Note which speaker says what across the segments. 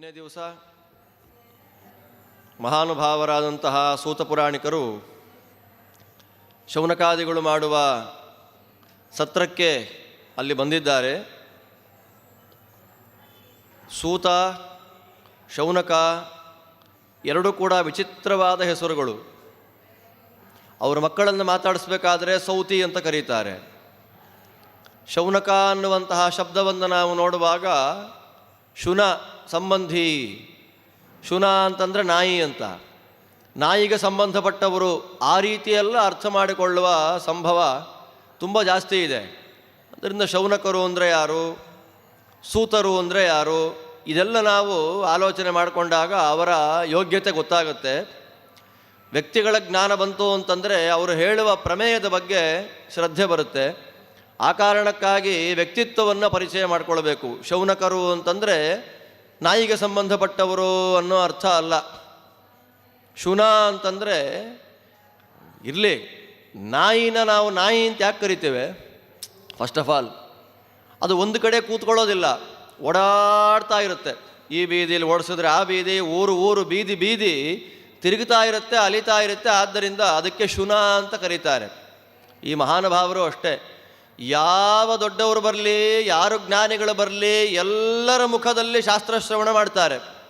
Speaker 1: ನಿನ್ನೆ ದಿವಸ ಮಹಾನುಭಾವರಾದಂತಹ ಸೂತ ಪುರಾಣಿಕರು ಶೌನಕಾದಿಗಳು ಮಾಡುವ ಸತ್ರಕ್ಕೆ ಅಲ್ಲಿ ಬಂದಿದ್ದಾರೆ. ಸೂತ, ಶೌನಕ ಎರಡೂ ಕೂಡ ವಿಚಿತ್ರವಾದ ಹೆಸರುಗಳು. ಅವರ ಮಕ್ಕಳನ್ನು ಮಾತಾಡಿಸ್ಬೇಕಾದ್ರೆ ಸೌತಿ ಅಂತ ಕರೀತಾರೆ. ಶೌನಕ ಅನ್ನುವಂತಹ ಶಬ್ದವನ್ನು ನಾವು ನೋಡುವಾಗ ಶುನ ಸಂಬಂಧಿ, ಶುನ ಅಂತಂದರೆ ನಾಯಿ ಅಂತ. ನಾಯಿಗೆ ಸಂಬಂಧಪಟ್ಟವರು ಆ ರೀತಿಯೆಲ್ಲ ಅರ್ಥ ಮಾಡಿಕೊಳ್ಳುವ ಸಂಭವ ತುಂಬ ಜಾಸ್ತಿ ಇದೆ. ಅದರಿಂದ ಶೌನಕರು ಅಂದರೆ ಯಾರು? ಸೂತರು ಅಂದರೆ ಯಾರು? ಇದೆಲ್ಲ ನಾವು ಆಲೋಚನೆ ಮಾಡಿಕೊಂಡಾಗ ಅವರ ಯೋಗ್ಯತೆ ಗೊತ್ತಾಗುತ್ತೆ. ವ್ಯಕ್ತಿಗಳ ಜ್ಞಾನ ಬಂತು ಅಂತಂದರೆ ಅವರು ಹೇಳುವ ಪ್ರಮೇಯದ ಬಗ್ಗೆ ಶ್ರದ್ಧೆ ಬರುತ್ತೆ. ಆ ಕಾರಣಕ್ಕಾಗಿ ವ್ಯಕ್ತಿತ್ವವನ್ನು ಪರಿಚಯ ಮಾಡಿಕೊಳ್ಬೇಕು. ಶೌನಕರು ಅಂತಂದರೆ ನಾಯಿಗೆ ಸಂಬಂಧಪಟ್ಟವರು ಅನ್ನೋ ಅರ್ಥ ಅಲ್ಲ. ಶುನ ಅಂತಂದರೆ ಇರಲಿ, ನಾಯಿನ ನಾವು ನಾಯಿ ಅಂತ ಯಾಕೆ ಕರಿತೇವೆ? ಫಸ್ಟ್ ಆಫ್ ಆಲ್ ಅದು ಒಂದು ಕಡೆ ಕೂತ್ಕೊಳ್ಳೋದಿಲ್ಲ, ಓಡಾಡ್ತಾ ಇರುತ್ತೆ. ಈ ಬೀದಿಯಲ್ಲಿ ಓಡಿಸಿದ್ರೆ ಆ ಬೀದಿ, ಊರು ಊರು ಬೀದಿ ಬೀದಿ ತಿರುಗುತ್ತಾ ಇರುತ್ತೆ, ಅಲಿತಾ ಇರುತ್ತೆ. ಆದ್ದರಿಂದ ಅದಕ್ಕೆ ಶುನ ಅಂತ ಕರೀತಾರೆ. ಈ ಮಹಾನುಭಾವರು ಅಷ್ಟೇ. ಯಾವ ದೊಡ್ಡವರು ಬರಲಿ, ಯಾರು ಜ್ಞಾನಿಗಳು ಬರಲಿ, ಎಲ್ಲರ ಮುಖದಲ್ಲಿ ಶಾಸ್ತ್ರಶ್ರವಣ ಮಾಡ್ತಾರೆ.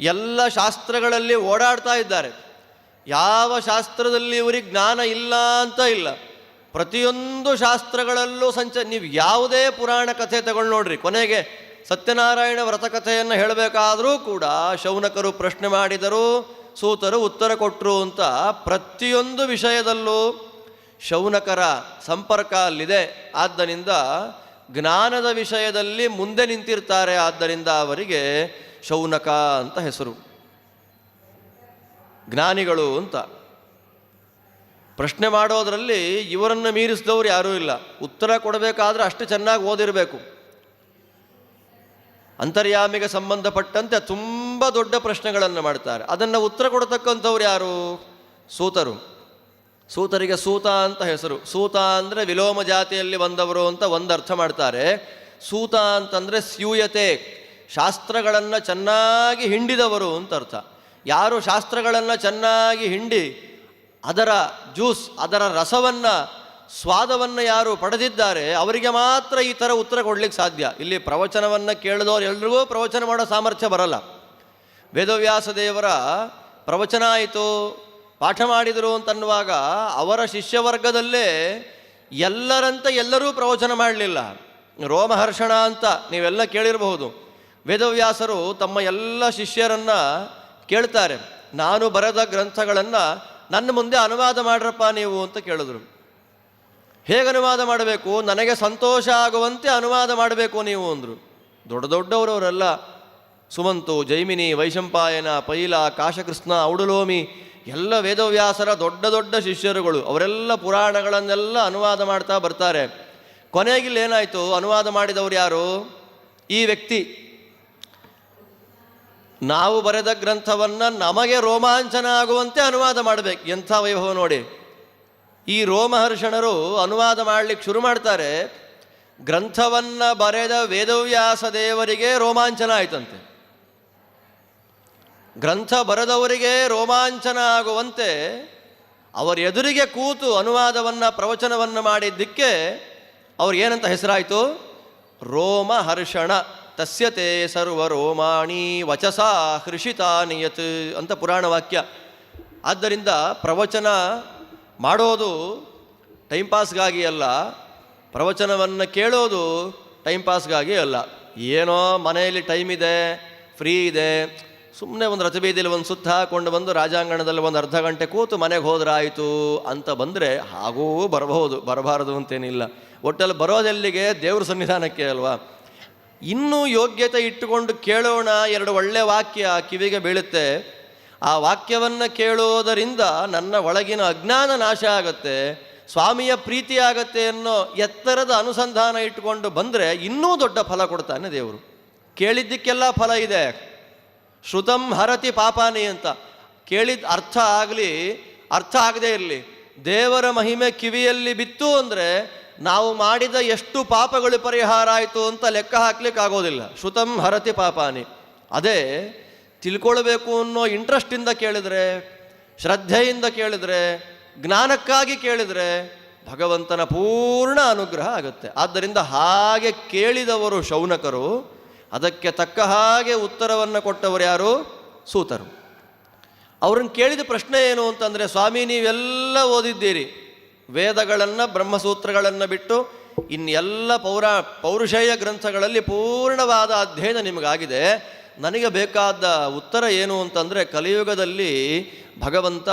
Speaker 1: ಎಲ್ಲ ಶಾಸ್ತ್ರಗಳಲ್ಲಿ ಓಡಾಡ್ತಾ ಇದ್ದಾರೆ. ಯಾವ ಶಾಸ್ತ್ರದಲ್ಲಿ ಇವರಿಗೆ ಜ್ಞಾನ ಇಲ್ಲ ಅಂತ ಇಲ್ಲ. ಪ್ರತಿಯೊಂದು ಶಾಸ್ತ್ರಗಳಲ್ಲೂ ಸಂಚ, ನೀವು ಯಾವುದೇ ಪುರಾಣ ಕಥೆ ತಗೊಂಡು ನೋಡ್ರಿ. ಕೊನೆಗೆ ಸತ್ಯನಾರಾಯಣ ವ್ರತಕಥೆಯನ್ನು ಹೇಳಬೇಕಾದರೂ ಕೂಡ ಶೌನಕರು ಪ್ರಶ್ನೆ ಮಾಡಿದರು, ಸೂತರು ಉತ್ತರ ಕೊಟ್ಟರು ಅಂತ ಪ್ರತಿಯೊಂದು ವಿಷಯದಲ್ಲೂ ಶೌನಕರ ಸಂಪರ್ಕ ಅಲ್ಲಿದೆ ಆದ್ದರಿಂದ ಜ್ಞಾನದ ವಿಷಯದಲ್ಲಿ ಮುಂದೆ ನಿಂತಿರ್ತಾರೆ. ಆದ್ದರಿಂದ ಅವರಿಗೆ ಶೌನಕ ಅಂತ ಹೆಸರು. ಜ್ಞಾನಿಗಳು ಅಂತ. ಪ್ರಶ್ನೆ ಮಾಡೋದರಲ್ಲಿ ಇವರನ್ನು ಮೀರಿಸಿದವರು ಯಾರೂ ಇಲ್ಲ. ಉತ್ತರ ಕೊಡಬೇಕಾದ್ರೆ ಅಷ್ಟು ಚೆನ್ನಾಗಿ ಓದಿರಬೇಕು. ಅಂತರ್ಯಾಮಿಗೆ ಸಂಬಂಧಪಟ್ಟಂತೆ ತುಂಬ ದೊಡ್ಡ ಪ್ರಶ್ನೆಗಳನ್ನು ಮಾಡ್ತಾರೆ. ಅದನ್ನು ಉತ್ತರ ಕೊಡತಕ್ಕಂಥವ್ರು ಯಾರು? ಸೂತರು. ಸೂತರಿಗೆ ಸೂತ ಅಂತ ಹೆಸರು. ಸೂತ ಅಂದರೆ ವಿಲೋಮ ಜಾತಿಯಲ್ಲಿ ಬಂದವರು ಅಂತ ಒಂದು ಅರ್ಥ ಮಾಡ್ತಾರೆ. ಸೂತ ಅಂತಂದರೆ ಸ್ಯೂಯತೆ, ಶಾಸ್ತ್ರಗಳನ್ನು ಚೆನ್ನಾಗಿ ಹಿಂಡಿದವರು ಅಂತ ಅರ್ಥ. ಯಾರು ಶಾಸ್ತ್ರಗಳನ್ನು ಚೆನ್ನಾಗಿ ಹಿಂಡಿ, ಅದರ ಜ್ಯೂಸ್, ಅದರ ರಸವನ್ನು, ಸ್ವಾದವನ್ನು ಯಾರು ಪಡೆದಿದ್ದಾರೆ, ಅವರಿಗೆ ಮಾತ್ರ ಈ ಥರ ಉತ್ತರ ಕೊಡಲಿಕ್ಕೆ ಸಾಧ್ಯ. ಇಲ್ಲಿ ಪ್ರವಚನವನ್ನು ಕೇಳಿದವರು ಎಲ್ರಿಗೂ ಪ್ರವಚನ ಮಾಡೋ ಸಾಮರ್ಥ್ಯ ಬರಲ್ಲ. ವೇದವ್ಯಾಸ ದೇವರ ಪ್ರವಚನ ಆಯಿತು. ಪಾಠ ಮಾಡಿದರು ಅಂತನ್ನುವಾಗ ಅವರ ಶಿಷ್ಯವರ್ಗದಲ್ಲೇ ಎಲ್ಲರಂತ ಎಲ್ಲರೂ ಪ್ರವಚನ ಮಾಡಲಿಲ್ಲ. ರೋಮಹರ್ಷಣ ಅಂತ ನೀವೆಲ್ಲ ಕೇಳಿರಬಹುದು. ವೇದವ್ಯಾಸರು ತಮ್ಮ ಎಲ್ಲ ಶಿಷ್ಯರನ್ನು ಕೇಳ್ತಾರೆ. ನಾನು ಬರೆದ ಗ್ರಂಥಗಳನ್ನು ನನ್ನ ಮುಂದೆ ಅನುವಾದ ಮಾಡ್ರಪ್ಪ ನೀವು ಅಂತ ಕೇಳಿದ್ರು. ಹೇಗೆ ಅನುವಾದ ಮಾಡಬೇಕು? ನನಗೆ ಸಂತೋಷ ಆಗುವಂತೆ ಅನುವಾದ ಮಾಡಬೇಕು ನೀವು ಅಂದರು. ದೊಡ್ಡ ದೊಡ್ಡವರವರೆಲ್ಲ, ಸುಮಂತು, ಜೈಮಿನಿ, ವೈಶಂಪಾಯನ, ಪೈಲ, ಕಾಶಕೃಷ್ಣ, ಔಡುಲೋಮಿ ಎಲ್ಲ ವೇದವ್ಯಾಸರ ದೊಡ್ಡ ದೊಡ್ಡ ಶಿಷ್ಯರುಗಳು, ಅವರೆಲ್ಲ ಪುರಾಣಗಳನ್ನೆಲ್ಲ ಅನುವಾದ ಮಾಡ್ತಾ ಬರ್ತಾರೆ. ಕೊನೆಗಿಲ್ಲಿ ಏನಾಯಿತು? ಅನುವಾದ ಮಾಡಿದವರು ಯಾರು? ಈ ವ್ಯಕ್ತಿ. ನಾವು ಬರೆದ ಗ್ರಂಥವನ್ನು ನಮಗೆ ರೋಮಾಂಚನ ಆಗುವಂತೆ ಅನುವಾದ ಮಾಡಬೇಕು. ಎಂಥ ವೈಭವ ನೋಡಿ. ಈ ರೋಮಹರ್ಷಣರು ಅನುವಾದ ಮಾಡಲಿಕ್ಕೆ ಶುರು ಮಾಡ್ತಾರೆ, ಗ್ರಂಥವನ್ನು ಬರೆದ ವೇದವ್ಯಾಸ ದೇವರಿಗೆ ರೋಮಾಂಚನ ಆಯ್ತಂತೆ. ಗ್ರಂಥ ಬರೆದವರಿಗೆ ರೋಮಾಂಚನ ಆಗುವಂತೆ ಅವರ ಎದುರಿಗೆ ಕೂತು ಅನುವಾದವನ್ನು, ಪ್ರವಚನವನ್ನು ಮಾಡಿದ್ದಕ್ಕೆ ಅವ್ರು ಏನಂತ ಹೆಸರಾಯಿತು? ರೋಮಹರ್ಷಣ ತಸ್ಯತೆ ಸರ್ವ ರೋಮಾಣಿ ವಚಸ ಹೃಷಿತಾ ನಿಯತ್ ಅಂತ ಪುರಾಣ ವಾಕ್ಯ ಆದ್ದರಿಂದ ಪ್ರವಚನ ಮಾಡೋದು ಟೈಮ್ ಪಾಸ್ಗಾಗಿ ಅಲ್ಲ, ಪ್ರವಚನವನ್ನು ಕೇಳೋದು ಟೈಮ್ ಪಾಸ್ಗಾಗಿ ಅಲ್ಲ. ಏನೋ ಮನೆಯಲ್ಲಿ ಟೈಮ್ ಇದೆ, ಫ್ರೀ ಇದೆ ಸುಮ್ಮನೆ ಒಂದು ರಥಬೀದಿಯಲ್ಲಿ ಒಂದು ಸುತ್ತ ಹಾಕೊಂಡು ಬಂದು ರಾಜಾಂಗಣದಲ್ಲಿ ಒಂದು ಅರ್ಧ ಗಂಟೆ ಕೂತು ಮನೆಗೆ ಹೋದ್ರಾಯಿತು ಅಂತ ಬಂದರೆ ಹಾಗೂ ಬರಬಹುದು, ಬರಬಾರದು ಅಂತೇನಿಲ್ಲ. ಒಟ್ಟಲ್ಲಿ ಬರೋದೆಲ್ಲಿಗೆ? ದೇವ್ರ ಸನ್ನಿಧಾನಕ್ಕೆ ಅಲ್ವಾ? ಇನ್ನೂ ಯೋಗ್ಯತೆ ಇಟ್ಟುಕೊಂಡು ಕೇಳೋಣ ಎರಡು ಒಳ್ಳೆ ವಾಕ್ಯ ಕಿವಿಗೆ ಬೀಳುತ್ತೆ. ಆ ವಾಕ್ಯವನ್ನು ಕೇಳೋದರಿಂದ ನನ್ನ ಒಳಗಿನ ಅಜ್ಞಾನ ನಾಶ ಆಗುತ್ತೆ, ಸ್ವಾಮಿಯ ಪ್ರೀತಿ ಆಗತ್ತೆ ಅನ್ನೋ ಎತ್ತರದ ಅನುಸಂಧಾನ ಇಟ್ಟುಕೊಂಡು ಬಂದರೆ ಇನ್ನೂ ದೊಡ್ಡ ಫಲ ಕೊಡ್ತಾನೆ ದೇವರು. ಕೇಳಿದ್ದಕ್ಕೆಲ್ಲ ಫಲ ಇದೆ. ಶ್ರುತಂ ಹರತಿ ಪಾಪಾನಿ ಅಂತ. ಕೇಳಿದ ಅರ್ಥ ಆಗಲಿ, ಅರ್ಥ ಆಗದೇ ಇರಲಿ. ದೇವರ ಮಹಿಮೆ ಕಿವಿಯಲ್ಲಿ ಬಿತ್ತು ಅಂದರೆ ನಾವು ಮಾಡಿದ ಎಷ್ಟು ಪಾಪಗಳು ಪರಿಹಾರ ಆಯಿತು ಅಂತ ಲೆಕ್ಕ ಹಾಕ್ಲಿಕ್ಕೆ ಆಗೋದಿಲ್ಲ. ಶ್ರುತಂ ಹರತಿ ಪಾಪಾನಿ. ಅದೇ, ತಿಳ್ಕೊಳ್ಬೇಕು ಅನ್ನೋ ಇಂಟ್ರೆಸ್ಟಿಂದ ಕೇಳಿದರೆ, ಶ್ರದ್ಧೆಯಿಂದ ಕೇಳಿದರೆ, ಜ್ಞಾನಕ್ಕಾಗಿ ಕೇಳಿದರೆ ಭಗವಂತನ ಪೂರ್ಣ ಅನುಗ್ರಹ ಆಗುತ್ತೆ. ಆದ್ದರಿಂದ ಹಾಗೆ ಕೇಳಿದವರು ಶೌನಕರು ಅದಕ್ಕೆ ತಕ್ಕ ಹಾಗೆ ಉತ್ತರವನ್ನು ಕೊಟ್ಟವರು ಯಾರು? ಸೂತರು. ಅವ್ರನ್ನ ಕೇಳಿದ ಪ್ರಶ್ನೆ ಏನು ಅಂತಂದರೆ, ಸ್ವಾಮಿ ನೀವೆಲ್ಲ ಓದಿದ್ದೀರಿ. ವೇದಗಳನ್ನು, ಬ್ರಹ್ಮಸೂತ್ರಗಳನ್ನು ಬಿಟ್ಟು ಇನ್ನೆಲ್ಲ ಪೌರ, ಪೌರುಷೇಯ ಗ್ರಂಥಗಳಲ್ಲಿ ಪೂರ್ಣವಾದ ಅಧ್ಯಯನ ನಿಮಗಾಗಿದೆ. ನನಗೆ ಬೇಕಾದ ಉತ್ತರ ಏನು ಅಂತಂದರೆ, ಕಲಿಯುಗದಲ್ಲಿ ಭಗವಂತ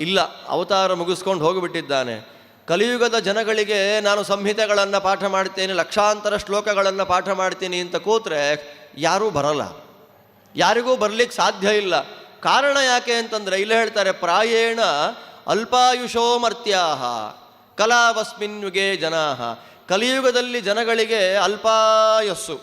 Speaker 1: ಇಲ್ಲ, ಅವತಾರ ಮುಗಿಸ್ಕೊಂಡು ಹೋಗಿಬಿಟ್ಟಿದ್ದಾನೆ. ಕಲಿಯುಗದ ಜನಗಳಿಗೆ ನಾನು ಸಂಹಿತೆಗಳನ್ನು ಪಾಠ ಮಾಡ್ತೇನೆ, ಲಕ್ಷಾಂತರ ಶ್ಲೋಕಗಳನ್ನು ಪಾಠ ಮಾಡ್ತೀನಿ ಅಂತ ಕೂತ್ರೆ ಯಾರೂ ಬರಲ್ಲ. ಯಾರಿಗೂ ಬರಲಿಕ್ಕೆ ಸಾಧ್ಯ ಇಲ್ಲ. ಕಾರಣ ಯಾಕೆ ಅಂತಂದರೆ ಇಲ್ಲೇ ಹೇಳ್ತಾರೆ, ಪ್ರಾಯೇಣ ಅಲ್ಪಾಯುಷೋಮರ್ತ್ಯಾಹ ಕಲಾವಸ್ಮಿನ್ ಯುಗೆ ಜನಾಹ. ಕಲಿಯುಗದಲ್ಲಿ ಜನಗಳಿಗೆ ಅಲ್ಪಾಯಸ್ಸು.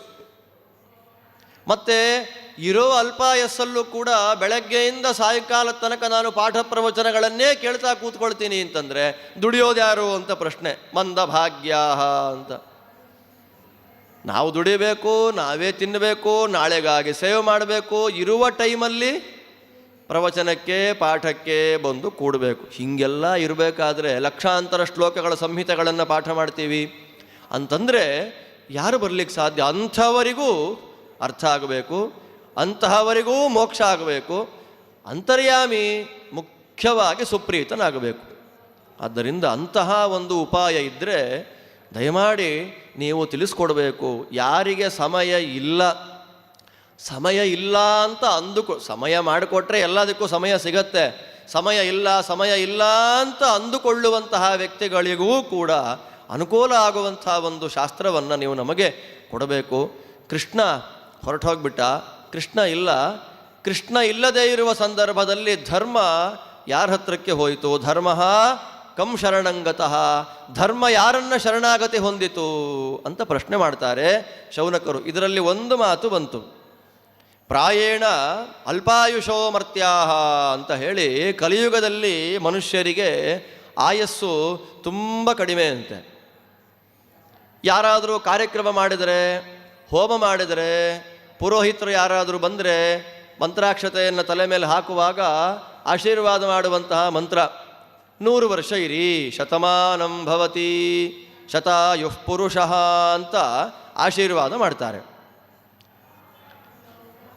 Speaker 1: ಮತ್ತೆ ಇರೋ ಅಲ್ಪಾಯಸ್ಸಲ್ಲೂ ಕೂಡ ಬೆಳಗ್ಗೆಯಿಂದ ಸಾಯಂಕಾಲ ತನಕ ನಾನು ಪಾಠ ಪ್ರವಚನಗಳನ್ನೇ ಕೇಳ್ತಾ ಕೂತ್ಕೊಳ್ತೀನಿ ಅಂತಂದರೆ ದುಡಿಯೋದ್ಯಾರು ಅಂತ ಪ್ರಶ್ನೆ, ಮಂದ ಭಾಗ್ಯ ಅಂತ. ನಾವು ದುಡಿಬೇಕು, ನಾವೇ ತಿನ್ನಬೇಕು, ನಾಳೆಗಾಗಿ ಸೇವ್ ಮಾಡಬೇಕು, ಇರುವ ಟೈಮಲ್ಲಿ ಪ್ರವಚನಕ್ಕೆ, ಪಾಠಕ್ಕೆ ಬಂದು ಕೂಡಬೇಕು. ಹೀಗೆಲ್ಲ ಇರಬೇಕಾದ್ರೆ ಲಕ್ಷಾಂತರ ಶ್ಲೋಕಗಳ ಸಂಹಿತೆಗಳನ್ನು ಪಾಠ ಮಾಡ್ತೀವಿ. ಅಂತಂದರೆ, ಯಾರು ಬರಲಿಕ್ಕೆ ಸಾಧ್ಯ? ಅಂಥವರಿಗೂ ಅರ್ಥ ಆಗಬೇಕು. ಅಂತಹವರಿಗೂ ಮೋಕ್ಷ ಆಗಬೇಕು. ಅಂತರ್ಯಾಮಿ ಮುಖ್ಯವಾಗಿ ಸುಪ್ರೀತನಾಗಬೇಕು. ಆದ್ದರಿಂದ ಅಂತಹ ಒಂದು ಉಪಾಯ ಇದ್ದರೆ ದಯಮಾಡಿ ನೀವು ತಿಳಿಸ್ಕೊಡ್ಬೇಕು. ಯಾರಿಗೆ ಸಮಯ ಇಲ್ಲ. ಸಮಯ ಇಲ್ಲ ಅಂತ ಅಂದುಕೊ, ಸಮಯ ಮಾಡಿಕೊಟ್ರೆ ಎಲ್ಲದಕ್ಕೂ ಸಮಯ ಸಿಗತ್ತೆ. ಸಮಯ ಇಲ್ಲ ಸಮಯ ಇಲ್ಲ ಅಂತ ಅಂದುಕೊಳ್ಳುವಂತಹ ವ್ಯಕ್ತಿಗಳಿಗೂ ಕೂಡ ಅನುಕೂಲ ಆಗುವಂತಹ ಒಂದು ಶಾಸ್ತ್ರವನ್ನು ನೀವು ನಮಗೆ ಕೊಡಬೇಕು. ಕೃಷ್ಣ ಹೊರಟೋಗ್ಬಿಟ್ಟ. ಕೃಷ್ಣ ಇಲ್ಲ. ಕೃಷ್ಣ ಇಲ್ಲದೇ ಇರುವ ಸಂದರ್ಭದಲ್ಲಿ ಧರ್ಮ ಯಾರ ಹತ್ರಕ್ಕೆ ಹೋಯಿತು? ಧರ್ಮ ಕಂ ಶರಣಂಗತಃ. ಧರ್ಮ ಯಾರನ್ನ ಶರಣಾಗತಿ ಹೊಂದಿತು ಅಂತ ಪ್ರಶ್ನೆ ಮಾಡ್ತಾರೆ ಶೌನಕರು. ಇದರಲ್ಲಿ ಒಂದು ಮಾತು ಬಂತು. ಪ್ರಾಯೇಣ ಅಲ್ಪಾಯುಷೋ ಮರ್ತ್ಯಾಹ ಅಂತ ಹೇಳಿ ಕಲಿಯುಗದಲ್ಲಿ ಮನುಷ್ಯರಿಗೆ ಆಯಸ್ಸು ತುಂಬ ಕಡಿಮೆ ಅಂತೆ. ಯಾರಾದರೂ ಕಾರ್ಯಕ್ರಮ ಮಾಡಿದರೆ, ಹೋಮ ಮಾಡಿದರೆ ಪುರೋಹಿತರು ಯಾರಾದರೂ ಬಂದರೆ ಮಂತ್ರಾಕ್ಷತೆಯನ್ನು ತಲೆ ಮೇಲೆ ಹಾಕುವಾಗ ಆಶೀರ್ವಾದ ಮಾಡುವಂತಹ ಮಂತ್ರ. ನೂರು ವರ್ಷ ಇರಿ, ಶತಮಾನಂ ಭವತಿ, ಶತಾಯುಃ ಪುರುಷಃ ಅಂತ ಆಶೀರ್ವಾದ ಮಾಡ್ತಾರೆ.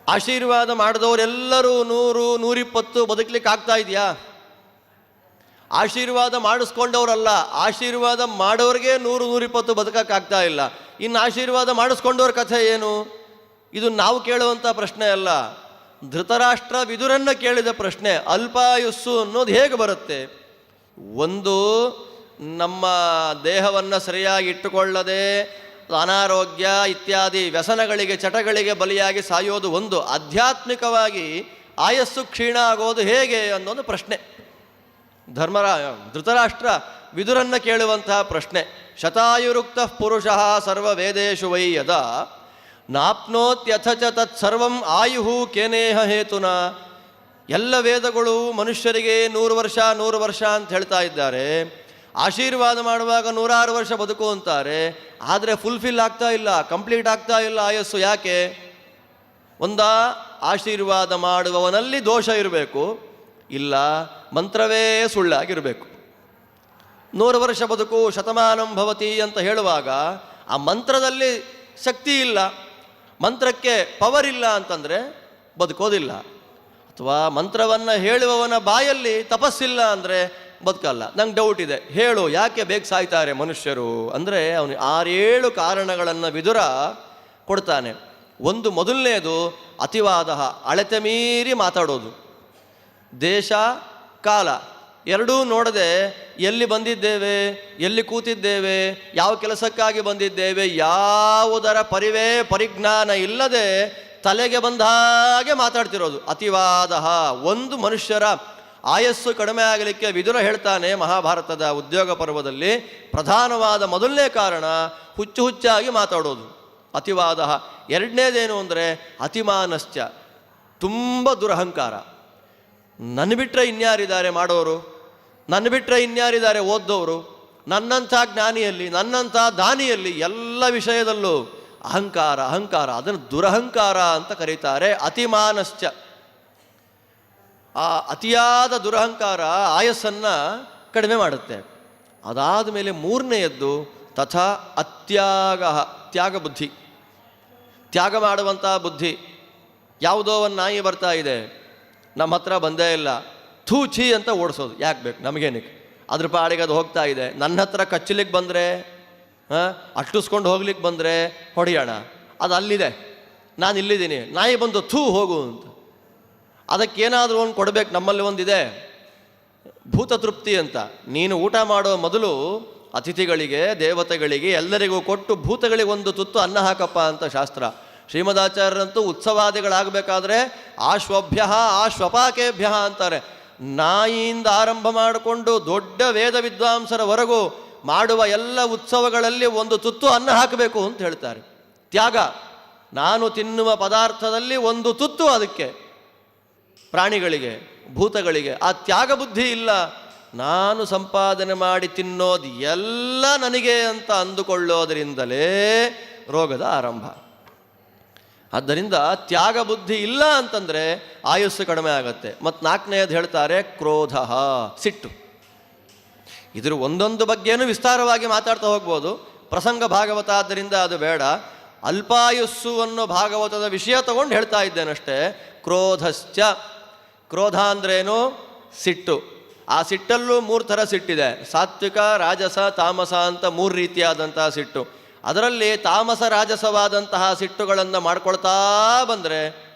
Speaker 1: ಆಶೀರ್ವಾದ ಮಾಡಿದವರೆಲ್ಲರೂ ನೂರು, ನೂರಿಪ್ಪತ್ತು ಬದುಕಲಿಕ್ಕೆ ಆಗ್ತಾ ಇದೆಯಾ? ಆಶೀರ್ವಾದ ಮಾಡಿಸ್ಕೊಂಡವರಲ್ಲ, ಆಶೀರ್ವಾದ ಮಾಡೋರಿಗೆ ನೂರು, ನೂರಿಪ್ಪತ್ತು ಬದುಕಕ್ಕಾಗ್ತಾ ಇಲ್ಲ. ಇನ್ನು ಆಶೀರ್ವಾದ ಮಾಡಿಸ್ಕೊಂಡವ್ರ ಕಥೆ ಏನು? ಇದು ನಾವು ಕೇಳುವಂಥ ಪ್ರಶ್ನೆ ಅಲ್ಲ. ಧೃತರಾಷ್ಟ್ರ ವಿದುರನ್ನು ಕೇಳಿದ ಪ್ರಶ್ನೆ, ಅಲ್ಪಾಯುಸ್ಸು ಅನ್ನೋದು ಹೇಗೆ ಬರುತ್ತೆ? ಒಂದು ನಮ್ಮ ದೇಹವನ್ನು ಸರಿಯಾಗಿ ಇಟ್ಟುಕೊಳ್ಳದೆ, ಅನಾರೋಗ್ಯ ಇತ್ಯಾದಿ ವ್ಯಸನಗಳಿಗೆ, ಚಟಗಳಿಗೆ ಬಲಿಯಾಗಿ ಸಾಯೋದು ಒಂದು. ಆಧ್ಯಾತ್ಮಿಕವಾಗಿ ಆಯಸ್ಸು ಕ್ಷೀಣ ಆಗೋದು ಹೇಗೆ ಅನ್ನೋದು ಪ್ರಶ್ನೆ. ಧರ್ಮರಾ, ಧೃತರಾಷ್ಟ್ರ ವಿದುರನ್ನು ಕೇಳುವಂತಹ ಪ್ರಶ್ನೆ. ಶತಾಯುರುಕ್ತ ಪುರುಷ ಸರ್ವ ವೇದೇಶು ವೈ ನಾಪ್ನೋತ್ಯಥ ಚ ತತ್ಸರ್ವಂ ಆಯುಹು ಕೇನೇಹ ಹೇತುನ. ಎಲ್ಲ ವೇದಗಳು ಮನುಷ್ಯರಿಗೆ ನೂರು ವರ್ಷ ನೂರು ವರ್ಷ ಅಂತ ಹೇಳ್ತಾ ಇದ್ದಾರೆ. ಆಶೀರ್ವಾದ ಮಾಡುವಾಗ ನೂರಾರು ವರ್ಷ ಬದುಕು ಅಂತಾರೆ. ಆದರೆ ಫುಲ್ಫಿಲ್ ಆಗ್ತಾ ಇಲ್ಲ ಕಂಪ್ಲೀಟ್ ಆಗ್ತಾ ಇಲ್ಲ ಆಯಸ್ಸು ಯಾಕೆ? ಒಂದ, ಆಶೀರ್ವಾದ ಮಾಡುವವನಲ್ಲಿ ದೋಷ ಇರಬೇಕು. ಇಲ್ಲ, ಮಂತ್ರವೇ ಸುಳ್ಳಾಗಿರಬೇಕು. ನೂರು ವರ್ಷ ಬದುಕು ಶತಮಾನಂ ಭವತಿ ಅಂತ ಹೇಳುವಾಗ ಆ ಮಂತ್ರದಲ್ಲಿ ಶಕ್ತಿ ಇಲ್ಲ. ಮಂತ್ರಕ್ಕೆ ಪವರ್ ಇಲ್ಲ ಅಂತಂದರೆ ಬದುಕೋದಿಲ್ಲ. ಅಥವಾ ಮಂತ್ರವನ್ನು ಹೇಳುವವನ ಬಾಯಲ್ಲಿ ತಪಸ್ಸಿಲ್ಲ ಅಂದರೆ ಬದುಕಲ್ಲ. ನಂಗೆ ಡೌಟ್ ಇದೆ. ಹೇಳು, ಯಾಕೆ ಬೇಗ ಸಾಯ್ತಾರೆ ಮನುಷ್ಯರು? ಅಂದರೆ ಅವನು ಆರೇಳು ಕಾರಣಗಳನ್ನು ವಿದುರ ಕೊಡ್ತಾನೆ. ಒಂದು ಮೊದಲನೇದು ಅತಿವಾದ ಅಳತೆ ಮೀರಿ ಮಾತಾಡೋದು. ದೇಶ, ಕಾಲ, ಎರಡೂ ನೋಡದೆ ಎಲ್ಲಿ ಬಂದಿದ್ದೇವೆ, ಎಲ್ಲಿ ಕೂತಿದ್ದೇವೆ, ಯಾವ ಕೆಲಸಕ್ಕಾಗಿ ಬಂದಿದ್ದೇವೆ, ಯಾವುದರ ಪರಿವೇ ಪರಿಜ್ಞಾನ ಇಲ್ಲದೆ ತಲೆಗೆ ಬಂದ ಹಾಗೆ ಮಾತಾಡ್ತಿರೋದು. ಅತಿವಾದ ಒಂದು ಮನುಷ್ಯರ ಆಯಸ್ಸು ಕಡಿಮೆ ಆಗಲಿಕ್ಕೆ ವಿದುರ ಹೇಳ್ತಾನೆ ಮಹಾಭಾರತದ ಉದ್ಯೋಗ ಪರ್ವದಲ್ಲಿ. ಪ್ರಧಾನವಾದ ಮೊದಲನೇ ಕಾರಣ ಹುಚ್ಚು ಹುಚ್ಚಾಗಿ ಮಾತಾಡೋದು. ಅತಿವಾದ ಎರಡನೇದೇನು ಅಂದರೆ ಅತಿಮಾನಶ್ಚ. ತುಂಬ ದುರಹಂಕಾರ. ನನ್ನ ಬಿಟ್ಟರೆ ಇನ್ಯಾರಿದ್ದಾರೆ ಮಾಡೋರು? ನನ್ನ ಬಿಟ್ಟರೆ ಇನ್ಯಾರಿದ್ದಾರೆ ಓದ್ದವರು? ನನ್ನಂಥ ಜ್ಞಾನಿಯಲ್ಲಿ, ನನ್ನಂಥ ದಾನಿಯಲ್ಲಿ ಎಲ್ಲ ವಿಷಯದಲ್ಲೂ ಅಹಂಕಾರ ಅಹಂಕಾರ, ಅದನ್ನು ದುರಹಂಕಾರ ಅಂತ ಕರೀತಾರೆ, ಅತಿಮಾನಶ್ಚ. ಆ ಅತಿಯಾದ ದುರಹಂಕಾರ ಆಯಸ್ಸನ್ನು ಕಡಿಮೆ ಮಾಡುತ್ತೆ. ಅದಾದ ಮೇಲೆ ಮೂರನೆಯದ್ದು ತಥಾ ಅತ್ಯಾಗ, ತ್ಯಾಗ ಬುದ್ಧಿ. ತ್ಯಾಗ ಮಾಡುವಂಥ ಬುದ್ಧಿ. ಯಾವುದೋ ಒಂದು ನಾಯಿ ಬರ್ತಾ ಇದೆ. ನಮ್ಮ ಹತ್ರ ಬಂದೇ ಇಲ್ಲ. ಥೂ ಛೀ ಅಂತ ಓಡಿಸೋದು. ಯಾಕೆ ಬೇಕು? ನಮಗೇನಕ್ಕೆ? ಅದ್ರ ಪಾಡಿಗೆ ಅದು ಹೋಗ್ತಾ ಇದೆ. ನನ್ನ ಹತ್ರ ಕಚ್ಚಲಿಕ್ಕೆ ಬಂದರೆ, ಹಾಂ, ಅಟ್ಟಿಸ್ಕೊಂಡು ಹೋಗ್ಲಿಕ್ಕೆ ಬಂದರೆ ಹೊಡೆಯೋಣ. ಅದು ಅಲ್ಲಿದೆ. ನಾನು ಇಲ್ಲಿದ್ದೀನಿ. ನಾಯಿ ಬಂದು ಥೂ ಹೋಗು ಅಂತ. ಅದಕ್ಕೇನಾದರೂ ಒಂದು ಕೊಡಬೇಕು. ನಮ್ಮಲ್ಲಿ ಒಂದಿದೆ. ಭೂತ ತೃಪ್ತಿ ಅಂತ. ನೀನು ಊಟ ಮಾಡೋ ಮೊದಲು ಅತಿಥಿಗಳಿಗೆ, ದೇವತೆಗಳಿಗೆ, ಎಲ್ಲರಿಗೂ ಕೊಟ್ಟು ಭೂತಗಳಿಗೆ ಒಂದು ತುತ್ತು ಅನ್ನ ಹಾಕಪ್ಪ ಅಂತ ಶಾಸ್ತ್ರ. ಶ್ರೀಮದಾಚಾರ್ಯರಂತೂ ಉತ್ಸವಾದಿಗಳಾಗಬೇಕಾದ್ರೆ ಆಶ್ವಭ್ಯ ಆಶ್ವಪಾಕೇಭ್ಯ ಅಂತಾರೆ. ನಾಯಿಯಿಂದ ಆರಂಭ ಮಾಡಿಕೊಂಡು ದೊಡ್ಡ ವೇದ ವಿದ್ವಾಂಸರವರೆಗೂ ಮಾಡುವ ಎಲ್ಲ ಉತ್ಸವಗಳಲ್ಲಿ ಒಂದು ತುತ್ತು ಅನ್ನ ಹಾಕಬೇಕು ಅಂತ ಹೇಳ್ತಾರೆ. ತ್ಯಾಗ. ನಾನು ತಿನ್ನುವ ಪದಾರ್ಥದಲ್ಲಿ ಒಂದು ತುತ್ತು ಅದಕ್ಕೆ. ಪ್ರಾಣಿಗಳಿಗೆ, ಭೂತಗಳಿಗೆ. ಆ ತ್ಯಾಗ ಬುದ್ಧಿ ಇಲ್ಲ. ನಾನು ಸಂಪಾದನೆ ಮಾಡಿ ತಿನ್ನೋದು ಎಲ್ಲ ನನಗೆ ಅಂತ ಅಂದುಕೊಳ್ಳೋದರಿಂದಲೇ ರೋಗದ ಆರಂಭ. ಆದ್ದರಿಂದ ತ್ಯಾಗ ಬುದ್ಧಿ ಇಲ್ಲ ಅಂತಂದರೆ ಆಯುಸ್ಸು ಕಡಿಮೆ ಆಗುತ್ತೆ. ಮತ್ತು ನಾಲ್ಕನೆಯದು ಹೇಳ್ತಾರೆ ಕ್ರೋಧ, ಸಿಟ್ಟು. ಇದರ ಒಂದೊಂದು ಬಗ್ಗೆನೂ ವಿಸ್ತಾರವಾಗಿ ಮಾತಾಡ್ತಾ ಹೋಗ್ಬೋದು. ಪ್ರಸಂಗ ಭಾಗವತ ಆದ್ದರಿಂದ ಅದು ಬೇಡ. ಅಲ್ಪಾಯುಸ್ಸು ಅನ್ನೋ ಭಾಗವತದ ವಿಷಯ ತಗೊಂಡು ಹೇಳ್ತಾ ಇದ್ದೇನಷ್ಟೇ, ಕ್ರೋಧಶ್ಚ. ಕ್ರೋಧ ಅಂದ್ರೇನು? ಸಿಟ್ಟು. ಆ ಸಿಟ್ಟಲ್ಲೂ ಮೂರು ಥರ ಸಿಟ್ಟಿದೆ. ಸಾತ್ವಿಕ, ರಾಜಸ, ತಾಮಸ ಅಂತ ಮೂರು ರೀತಿಯಾದಂತಹ ಸಿಟ್ಟು. ಅದರಲ್ಲಿ ತಾಮಸ ರಾಜಸವಾದಂತಹ ಸಿಟ್ಟುಗಳನ್ನು ಮಾಡ್ಕೊಳ್ತಾ ಬಂದರೆ,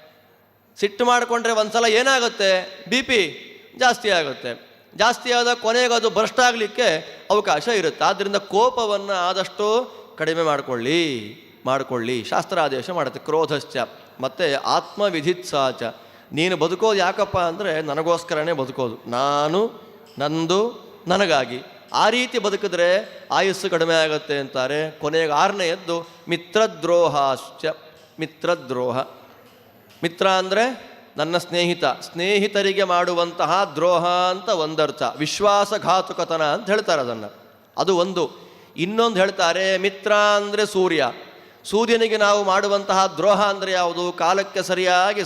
Speaker 1: ಸಿಟ್ಟು ಮಾಡಿಕೊಂಡ್ರೆ ಒಂದ್ಸಲ ಏನಾಗುತ್ತೆ? ಬಿ ಪಿ ಜಾಸ್ತಿ ಆಗುತ್ತೆ. ಜಾಸ್ತಿ ಆದ ಕೊನೆಗೆ ಅದು ಆಗಲಿಕ್ಕೆ ಅವಕಾಶ ಇರುತ್ತೆ. ಆದ್ದರಿಂದ ಕೋಪವನ್ನು ಆದಷ್ಟು ಕಡಿಮೆ ಮಾಡಿಕೊಳ್ಳಿ ಮಾಡಿಕೊಳ್ಳಿ. ಶಾಸ್ತ್ರ ಆದೇಶ ಮಾಡುತ್ತೆ. ಕ್ರೋಧಶ್ಚ. ಮತ್ತು ಆತ್ಮವಿಧಿತ್ಸಾಚ. ನೀನು ಬದುಕೋದು ಯಾಕಪ್ಪ ಅಂದರೆ ನನಗೋಸ್ಕರನೇ ಬದುಕೋದು. ನಾನು, ನಂದು, ನನಗಾಗಿ. ಆ ರೀತಿ ಬದುಕಿದ್ರೆ ಆಯುಸ್ಸು ಕಡಿಮೆ ಆಗುತ್ತೆ ಅಂತಾರೆ. ಕೊನೆಗೆ ಆರನೆಯದ್ದು ಮಿತ್ರದ್ರೋಹಾಶ್ಚ, ಮಿತ್ರದ್ರೋಹ. ಮಿತ್ರ ಅಂದರೆ ನನ್ನ ಸ್ನೇಹಿತ, ಸ್ನೇಹಿತರಿಗೆ ಮಾಡುವಂತಹ ದ್ರೋಹ ಅಂತ ಒಂದರ್ಥ. ವಿಶ್ವಾಸಘಾತುಕತನ ಅಂತ ಹೇಳ್ತಾರೆ ಅದನ್ನು. ಅದು ಒಂದು. ಇನ್ನೊಂದು ಹೇಳ್ತಾರೆ ಮಿತ್ರ ಅಂದರೆ ಸೂರ್ಯ. ಸೂರ್ಯನಿಗೆ ನಾವು ಮಾಡುವಂತಹ ದ್ರೋಹ ಅಂದರೆ ಯಾವುದು? ಕಾಲಕ್ಕೆ ಸರಿಯಾಗಿ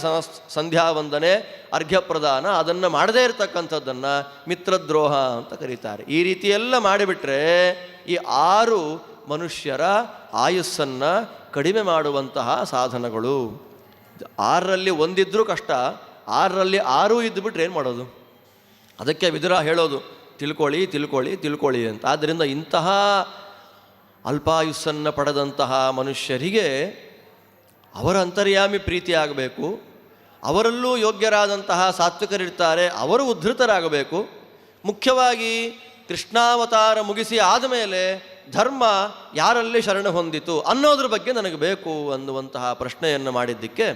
Speaker 1: ಸಂಧ್ಯಾ ವಂದನೆ, ಅರ್ಘ್ಯ ಪ್ರದಾನ, ಅದನ್ನು ಮಾಡದೇ ಇರತಕ್ಕಂಥದ್ದನ್ನು ಮಿತ್ರದ್ರೋಹ ಅಂತ ಕರೀತಾರೆ. ಈ ರೀತಿಯೆಲ್ಲ ಮಾಡಿಬಿಟ್ರೆ ಈ ಆರು ಮನುಷ್ಯರ ಆಯುಸ್ಸನ್ನು ಕಡಿಮೆ ಮಾಡುವಂತಹ ಸಾಧನಗಳು. ಆರರಲ್ಲಿ ಒಂದಿದ್ದರೂ ಕಷ್ಟ, ಆರರಲ್ಲಿ ಆರು ಇದ್ದುಬಿಟ್ರೆ ಏನು ಮಾಡೋದು? ಅದಕ್ಕೆ ವಿದುರ ಹೇಳೋದು, ತಿಳ್ಕೊಳ್ಳಿ ತಿಳ್ಕೊಳ್ಳಿ ತಿಳ್ಕೊಳ್ಳಿ ಅಂತ. ಆದ್ದರಿಂದ ಇಂತಹ ಅಲ್ಪಾಯುಸ್ಸನ್ನು ಪಡೆದಂತಹ ಮನುಷ್ಯರಿಗೆ ಅವರ ಅಂತರ್ಯಾಮಿ ಪ್ರೀತಿಯಾಗಬೇಕು. ಅವರಲ್ಲೂ ಯೋಗ್ಯರಾದಂತಹ ಸಾತ್ವಿಕರಿರ್ತಾರೆ, ಅವರು ಉದ್ಧೃತರಾಗಬೇಕು. ಮುಖ್ಯವಾಗಿ ಕೃಷ್ಣಾವತಾರ ಮುಗಿಸಿ ಆದಮೇಲೆ ಧರ್ಮ ಯಾರಲ್ಲಿ ಶರಣ ಹೊಂದಿತು ಅನ್ನೋದ್ರ ಬಗ್ಗೆ ನನಗೆ ಬೇಕು ಅನ್ನುವಂತಹ ಪ್ರಶ್ನೆಯನ್ನು ಮಾಡಿದ್ದಕ್ಕೆ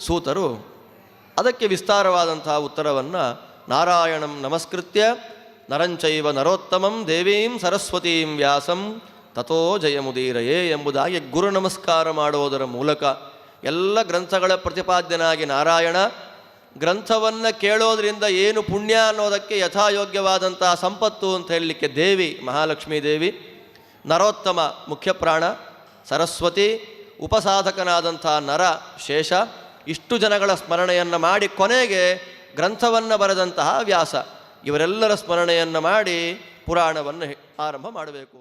Speaker 1: ಸೂತರು ಅದಕ್ಕೆ ವಿಸ್ತಾರವಾದಂತಹ ಉತ್ತರವನ್ನು ನಾರಾಯಣಂ ನಮಸ್ಕೃತ್ಯ ನರಂಚೈವ ನರೋತ್ತಮಂ ದೇವೀಂ ಸರಸ್ವತೀಂ ವ್ಯಾಸಂ ತಥೋ ಜಯಮುದೀರಯೇ ಎಂಬುದಾಗಿ ಗುರು ನಮಸ್ಕಾರ ಮಾಡುವುದರ ಮೂಲಕ ಎಲ್ಲ ಗ್ರಂಥಗಳ ಪ್ರತಿಪಾದ್ಯನಾಗಿ ನಾರಾಯಣ ಗ್ರಂಥವನ್ನು ಕೇಳೋದ್ರಿಂದ ಏನು ಪುಣ್ಯ ಅನ್ನೋದಕ್ಕೆ ಯಥಾಯೋಗ್ಯವಾದಂತಹ ಸಂಪತ್ತು ಅಂತ ಹೇಳಲಿಕ್ಕೆ ದೇವಿ ಮಹಾಲಕ್ಷ್ಮೀ ದೇವಿ ನರೋತ್ತಮ ಮುಖ್ಯ ಪ್ರಾಣ, ಸರಸ್ವತಿ ಉಪಸಾಧಕನಾದಂಥ ನರ ಶೇಷ, ಇಷ್ಟು ಜನಗಳ ಸ್ಮರಣೆಯನ್ನು ಮಾಡಿ ಕೊನೆಗೆ ಗ್ರಂಥವನ್ನು ಬರೆದಂತಹ ವ್ಯಾಸ. ಇವರೆಲ್ಲರ ಸ್ಮರಣೆಯನ್ನು ಮಾಡಿ ಪುರಾಣವನ್ನು ಆರಂಭ ಮಾಡಬೇಕು.